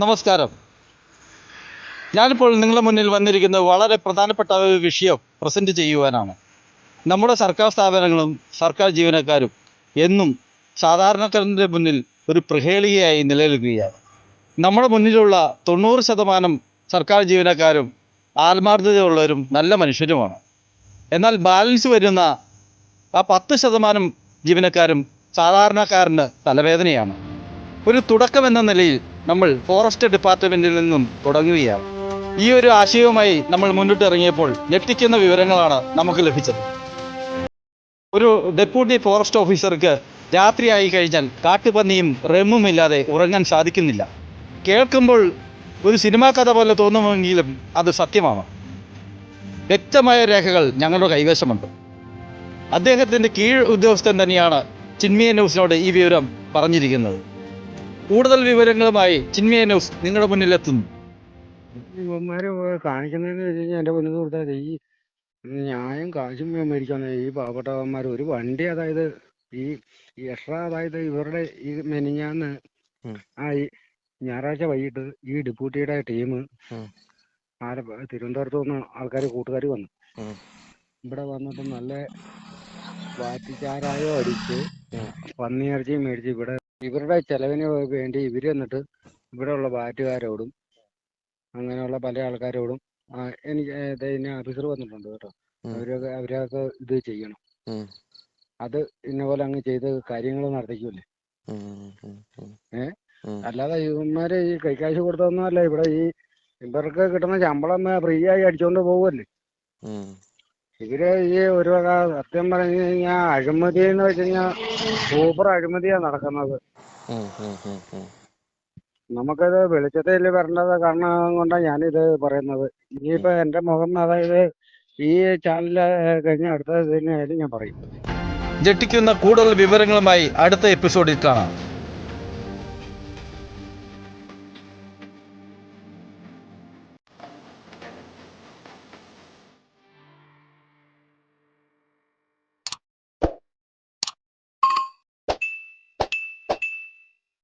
നമസ്കാരം. ഞാനിപ്പോൾ നിങ്ങളുടെ മുന്നിൽ വന്നിരിക്കുന്നത് വളരെ പ്രധാനപ്പെട്ട ഒരു വിഷയം പ്രസന്റ് ചെയ്യുവാനാണ്. നമ്മുടെ സർക്കാർ സ്ഥാപനങ്ങളും സർക്കാർ ജീവനക്കാരും എന്നും സാധാരണക്കാരന്റെ മുന്നിൽ ഒരു പ്രഹേളികയായി നിലനിൽക്കുകയാണ്. നമ്മുടെ മുന്നിലുള്ള തൊണ്ണൂറ് ശതമാനം സർക്കാർ ജീവനക്കാരും ആത്മാർത്ഥതയുള്ളവരും നല്ല മനുഷ്യരുമാണ്. എന്നാൽ ബാലൻസ് വരുന്ന ആ പത്ത് ശതമാനം ജീവനക്കാരും സാധാരണക്കാരന് തലവേദനയാണ്. ഒരു തുടക്കം എന്ന നിലയിൽ നമ്മൾ ഫോറസ്റ്റ് ഡിപ്പാർട്ട്മെന്റിൽ നിന്നും തുടങ്ങുകയാണ്. ഈ ഒരു ആശയവുമായി നമ്മൾ മുന്നിട്ട് ഇറങ്ങിയപ്പോൾ ഞെട്ടിക്കുന്ന വിവരങ്ങളാണ് നമുക്ക് ലഭിച്ചത്. ഒരു ഡെപ്യൂട്ടി ഫോറസ്റ്റ് ഓഫീസർക്ക് രാത്രിയായി കഴിഞ്ഞാൽ കാട്ടുപന്നിയും റെമ്മും ഇല്ലാതെ ഉറങ്ങാൻ സാധിക്കുന്നില്ല. കേൾക്കുമ്പോൾ ഒരു സിനിമാ കഥ പോലെ തോന്നുമെങ്കിലും അത് സത്യമാണ്. വ്യക്തമായ രേഖകൾ ഞങ്ങളുടെ കൈവശമുണ്ട്. അദ്ദേഹത്തിന്റെ കീഴ് ഉദ്യോഗസ്ഥൻ തന്നെയാണ് ചിന്മിയ ന്യൂസിനോട് ഈ വിവരം പറഞ്ഞിരിക്കുന്നത്. കൂടുതൽ വിവരങ്ങളുമായി ചിന്മയ ന്യൂസ് നിങ്ങളുടെ മുന്നിൽ എത്തുന്നു കാണിക്കുന്നതെന്ന് വെച്ച് കഴിഞ്ഞാൽ എന്റെ പൊന്നു സുഹൃത്തെ ഈ ന്യായം കാശും മേടിക്കാൻ ഈ പാവപ്പെട്ടവന്മാർ ഒരു വണ്ടി അതായത് ഈ എക്സ്ട്ര അതായത് ഇവരുടെ ഈ മെനിഞ്ഞാന്ന്. ആ ഈ ഞായറാഴ്ച വൈകിട്ട് ഈ ഡെപ്യൂട്ടിയുടെ ടീം ഉം. ആലപ്പുഴ തിരുവനന്തപുരത്ത് നിന്ന് ആൾക്കാർ കൂട്ടുകാർ വന്നു. ഇവിടെ വന്നിട്ട് നല്ല വാറ്റിച്ചാരായോ അടിച്ച് പന്നിയിറച്ചി പന്നിയിറച്ചിയും മേടിച്ച് ഇവിടെ ഇവരുടെ ചെലവിന് വേണ്ടി ഇവർ എന്നിട്ട് ഇവിടെയുള്ള ബാറ്റുകാരോടും അങ്ങനെയുള്ള പല ആൾക്കാരോടും എനിക്ക് ഇതിന് ഓഫീസർ വന്നിട്ടുണ്ട് കേട്ടോ. അവരൊക്കെ അവരൊക്കെ ഇത് ചെയ്യണം അത് ഇന്ന പോലെ അങ്ങ് ചെയ്ത് കാര്യങ്ങൾ നടത്തിക്കൂലേ. ഏ? അല്ലാതെ ഇവന്മാര് ഈ കൈക്കാശ് കൊടുത്തൊന്നും അല്ല ഇവിടെ ഈ ഇവർക്ക് കിട്ടുന്ന ശമ്പളം ഫ്രീ ആയി അടിച്ചോണ്ട് പോവല്ലേ. ഇവർ ഈ ഒരു വക സത്യം പറഞ്ഞു കഴിഞ്ഞാൽ അഴിമതി എന്ന് വെച്ച് കഴിഞ്ഞാൽ സൂപ്പർ അഴിമതിയാ നടക്കുന്നത്. നമുക്കത് വെളിച്ചത്തിൽ വരേണ്ടത് കാരണം കൊണ്ടാണ് ഞാനിത് പറയുന്നത്. ഇനിയിപ്പോ എന്റെ മുഖം അതായത് ഈ ചാനൽ കഴിഞ്ഞ അടുത്ത ഇതിനായാലും ഞാൻ പറയും. ഞെട്ടിക്കുന്ന കൂടുതൽ വിവരങ്ങളുമായി അടുത്ത എപ്പിസോഡിൽ കാണാം.